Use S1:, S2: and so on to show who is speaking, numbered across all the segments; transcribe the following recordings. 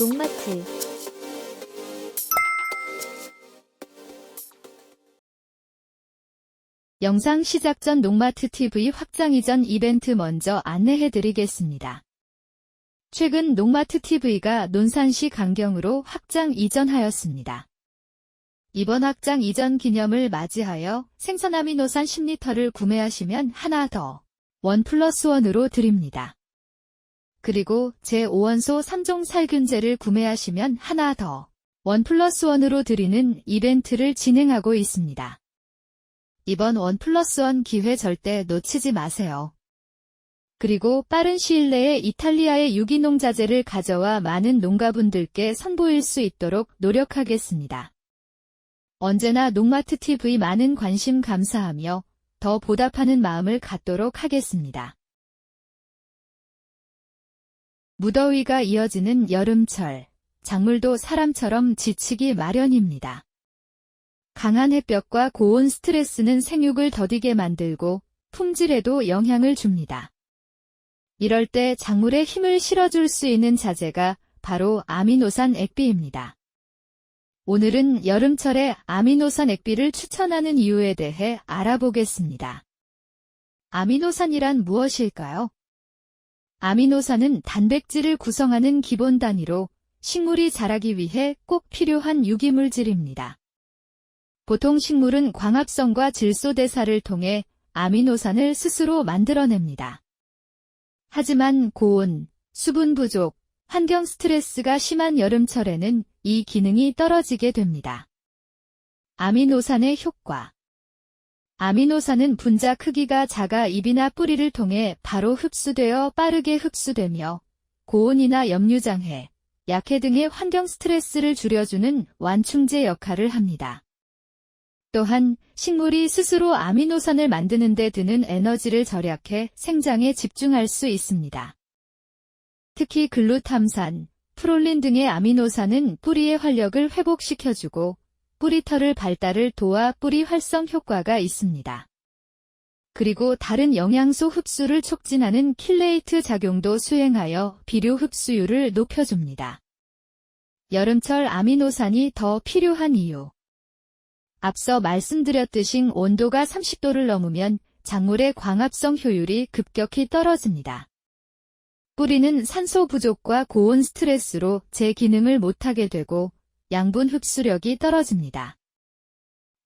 S1: 농마트
S2: 영상 시작 전 농마트 TV 확장 이전 이벤트 먼저 안내해 드리겠습니다. 최근 농마트 TV가 논산시 강경으로 확장 이전하였습니다. 이번 확장 이전 기념을 맞이하여 생선 아미노산 10리터를 구매하시면 하나 더 원 플러스 원으로 드립니다. 그리고 제5원소 3종 살균제를 구매하시면 하나 더 원 플러스 원으로 드리는 이벤트를 진행하고 있습니다. 이번 원 플러스 원 기회 절대 놓치지 마세요. 그리고 빠른 시일 내에 이탈리아의 유기농 자재를 가져와 많은 농가분들께 선보일 수 있도록 노력하겠습니다. 언제나 농마트 TV 많은 관심 감사하며 더 보답하는 마음을 갖도록 하겠습니다. 무더위가 이어지는 여름철, 작물도 사람처럼 지치기 마련입니다. 강한 햇볕과 고온 스트레스는 생육을 더디게 만들고 품질에도 영향을 줍니다. 이럴 때 작물에 힘을 실어줄 수 있는 자재가 바로 아미노산 액비입니다. 오늘은 여름철에 아미노산 액비를 추천하는 이유에 대해 알아보겠습니다. 아미노산이란 무엇일까요? 아미노산은 단백질을 구성하는 기본 단위로 식물이 자라기 위해 꼭 필요한 유기물질입니다. 보통 식물은 광합성과 질소대사를 통해 아미노산을 스스로 만들어냅니다. 하지만 고온, 수분 부족, 환경 스트레스가 심한 여름철에는 이 기능이 떨어지게 됩니다. 아미노산의 효과 아미노산은 분자 크기가 작아 잎이나 뿌리를 통해 바로 흡수되어 빠르게 흡수되며 고온이나 염류장애, 약해 등의 환경 스트레스를 줄여주는 완충제 역할을 합니다. 또한 식물이 스스로 아미노산을 만드는 데 드는 에너지를 절약해 생장에 집중할 수 있습니다. 특히 글루탐산, 프롤린 등의 아미노산은 뿌리의 활력을 회복시켜주고 뿌리털을 발달을 도와 뿌리 활성 효과가 있습니다. 그리고 다른 영양소 흡수를 촉진하는 킬레이트 작용도 수행하여 비료 흡수율을 높여줍니다. 여름철 아미노산이 더 필요한 이유 앞서 말씀드렸듯이 온도가 30도를 넘으면 작물의 광합성 효율이 급격히 떨어집니다. 뿌리는 산소 부족과 고온 스트레스로 제 기능을 못하게 되고 양분 흡수력이 떨어집니다.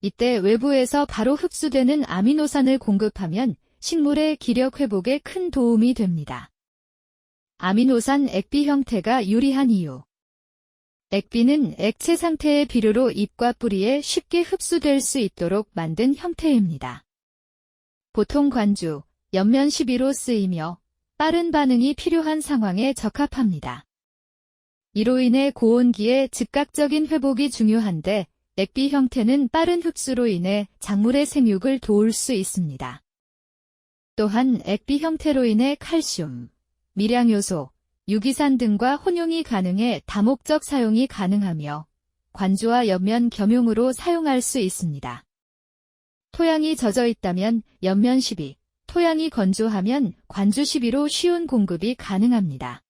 S2: 이때 외부에서 바로 흡수되는 아미노산을 공급하면 식물의 기력 회복에 큰 도움이 됩니다. 아미노산 액비 형태가 유리한 이유 액비는 액체 상태의 비료로 잎과 뿌리에 쉽게 흡수될 수 있도록 만든 형태입니다. 보통 관주, 옆면 시비로 쓰이며 빠른 반응이 필요한 상황에 적합합니다. 이로 인해 고온기에 즉각적인 회복이 중요한데 액비 형태는 빠른 흡수로 인해 작물의 생육을 도울 수 있습니다. 또한 액비 형태로 인해 칼슘, 미량요소, 유기산 등과 혼용이 가능해 다목적 사용이 가능하며 관주와 옆면 겸용으로 사용할 수 있습니다. 토양이 젖어 있다면 옆면 시비, 토양이 건조하면 관주 시비로 쉬운 공급이 가능합니다.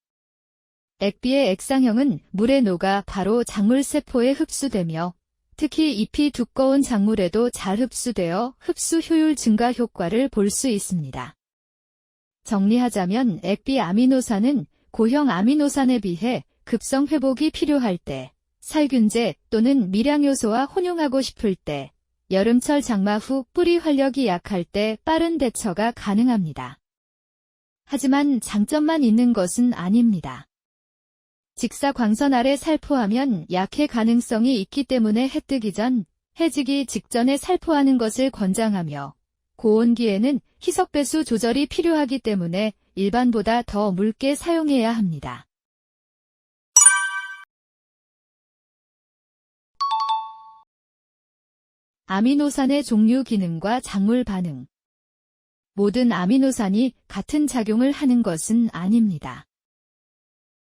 S2: 액비의 액상형은 물에 녹아 바로 작물 세포에 흡수되며 특히 잎이 두꺼운 작물에도 잘 흡수되어 흡수 효율 증가 효과를 볼 수 있습니다. 정리하자면 액비 아미노산은 고형 아미노산에 비해 급성 회복이 필요할 때, 살균제 또는 미량요소와 혼용하고 싶을 때, 여름철 장마 후 뿌리 활력이 약할 때 빠른 대처가 가능합니다. 하지만 장점만 있는 것은 아닙니다. 직사 광선 아래 살포하면 약해 가능성이 있기 때문에 해 뜨기 전, 해지기 직전에 살포하는 것을 권장하며 고온기에는 희석 배수 조절이 필요하기 때문에 일반보다 더 묽게 사용해야 합니다. 아미노산의 종류 기능과 작물 반응 모든 아미노산이 같은 작용을 하는 것은 아닙니다.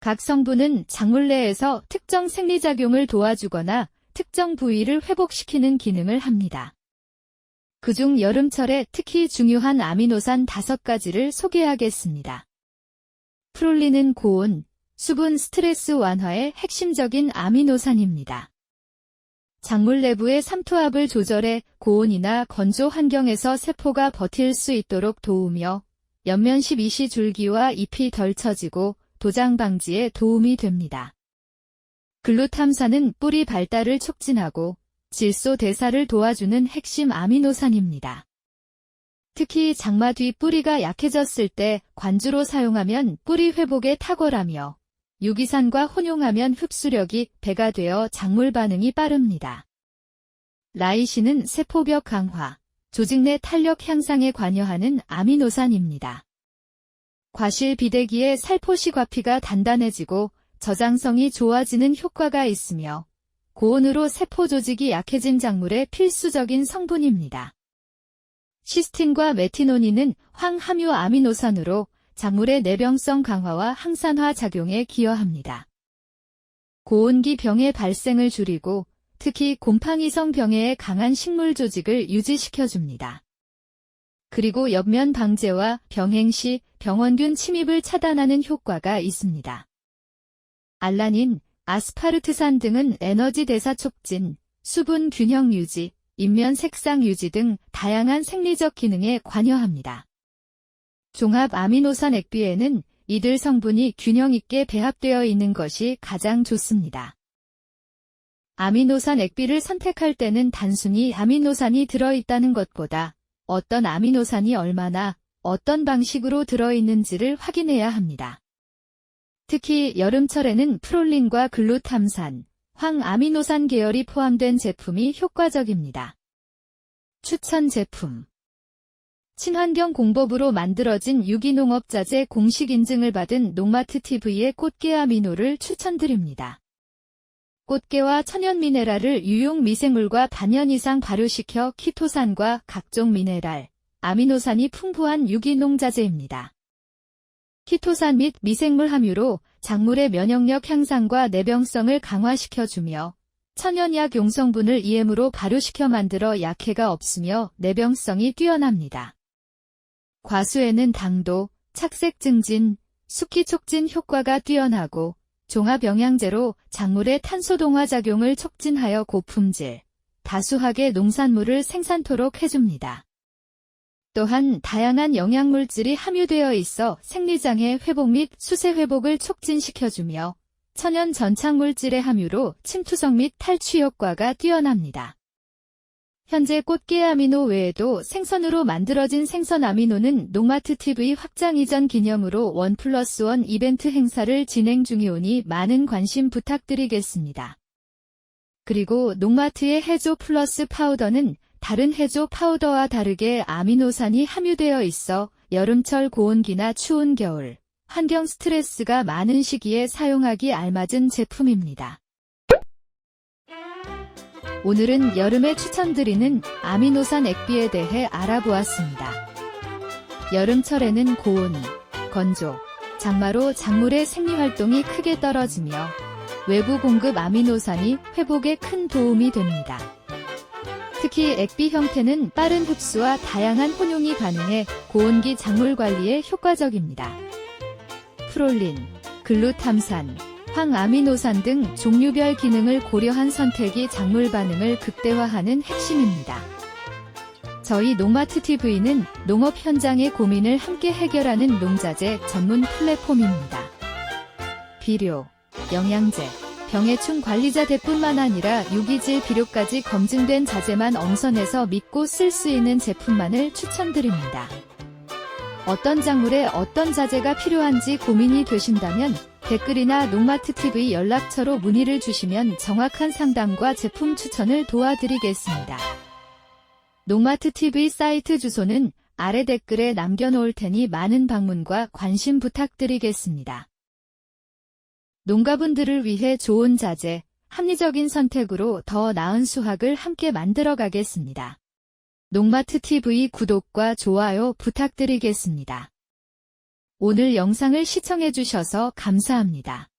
S2: 각 성분은 작물 내에서 특정 생리작용을 도와주거나 특정 부위를 회복시키는 기능을 합니다. 그중 여름철에 특히 중요한 아미노산 5가지를 소개하겠습니다. 프롤린은 고온, 수분 스트레스 완화의 핵심적인 아미노산입니다. 작물 내부의 삼투압을 조절해 고온이나 건조 환경에서 세포가 버틸 수 있도록 도우며 옆면 12시 줄기와 잎이 덜 처지고 도장 방지에 도움이 됩니다. 글루탐산은 뿌리 발달을 촉진하고 질소 대사를 도와주는 핵심 아미노산입니다. 특히 장마 뒤 뿌리가 약해졌을 때 관주로 사용하면 뿌리 회복에 탁월하며 유기산과 혼용하면 흡수력이 배가 되어 작물 반응이 빠릅니다. 라이신은 세포벽 강화, 조직 내 탄력 향상에 관여하는 아미노산입니다. 과실 비대기의 살포시 과피가 단단해지고 저장성이 좋아지는 효과가 있으며 고온으로 세포 조직이 약해진 작물의 필수적인 성분입니다. 시스틴과 메티노닌은 황함유 아미노산으로 작물의 내병성 강화와 항산화 작용에 기여합니다. 고온기 병의 발생을 줄이고 특히 곰팡이성 병해에 강한 식물 조직을 유지시켜줍니다. 그리고 옆면 방제와 병행 시 병원균 침입을 차단하는 효과가 있습니다. 알라닌, 아스파르트산 등은 에너지 대사 촉진, 수분 균형 유지, 인면 색상 유지 등 다양한 생리적 기능에 관여합니다. 종합 아미노산 액비에는 이들 성분이 균형 있게 배합되어 있는 것이 가장 좋습니다. 아미노산 액비를 선택할 때는 단순히 아미노산이 들어있다는 것보다 어떤 아미노산이 얼마나 어떤 방식으로 들어있는지를 확인해야 합니다. 특히 여름철에는 프롤린과 글루탐산, 황아미노산 계열이 포함된 제품이 효과적입니다. 추천 제품 친환경 공법으로 만들어진 유기농업자재 공식 인증을 받은 농마트 TV의 꽃게 아미노를 추천드립니다. 꽃게와 천연 미네랄을 유용 미생물과 반년 이상 발효시켜 키토산과 각종 미네랄, 아미노산이 풍부한 유기농 자재입니다. 키토산 및 미생물 함유로 작물의 면역력 향상과 내병성을 강화시켜주며 천연약 용성분을 EM으로 발효시켜 만들어 약해가 없으며 내병성이 뛰어납니다. 과수에는 당도, 착색 증진, 숙기 촉진 효과가 뛰어나고 종합 영양제로 작물의 탄소 동화 작용을 촉진하여 고품질, 다수하게 농산물을 생산토록 해줍니다. 또한 다양한 영양물질이 함유되어 있어 생리장애 회복 및 수세 회복을 촉진시켜주며 천연 전착물질의 함유로 침투성 및 탈취 효과가 뛰어납니다. 현재 꽃게 아미노 외에도 생선으로 만들어진 생선 아미노는 농마트 TV 확장 이전 기념으로 원 플러스 원 이벤트 행사를 진행 중이오니 많은 관심 부탁드리겠습니다. 그리고 농마트의 해조 플러스 파우더는 다른 해조 파우더와 다르게 아미노산이 함유되어 있어 여름철 고온기나 추운 겨울, 환경 스트레스가 많은 시기에 사용하기 알맞은 제품입니다. 오늘은 여름에 추천드리는 아미노산 액비에 대해 알아보았습니다. 여름철에는 고온, 건조, 장마로 작물의 생리활동이 크게 떨어지며 외부 공급 아미노산이 회복에 큰 도움이 됩니다. 특히 액비 형태는 빠른 흡수와 다양한 혼용이 가능해 고온기 작물 관리에 효과적입니다. 프롤린, 글루탐산, 황아미노산 등 종류별 기능을 고려한 선택이 작물 반응을 극대화하는 핵심입니다. 저희 농마트 TV는 농업 현장의 고민을 함께 해결하는 농자재 전문 플랫폼입니다. 비료, 영양제, 병해충 관리자 대뿐만 아니라 유기질 비료까지 검증된 자재만 엄선해서 믿고 쓸 수 있는 제품만을 추천드립니다. 어떤 작물에 어떤 자재가 필요한지 고민이 되신다면 댓글이나 농마트 TV 연락처로 문의를 주시면 정확한 상담과 제품 추천을 도와드리겠습니다. 농마트 TV 사이트 주소는 아래 댓글에 남겨놓을 테니 많은 방문과 관심 부탁드리겠습니다. 농가분들을 위해 좋은 자재, 합리적인 선택으로 더 나은 수확을 함께 만들어 가겠습니다. 농마트 TV 구독과 좋아요 부탁드리겠습니다. 오늘 영상을 시청해주셔서 감사합니다.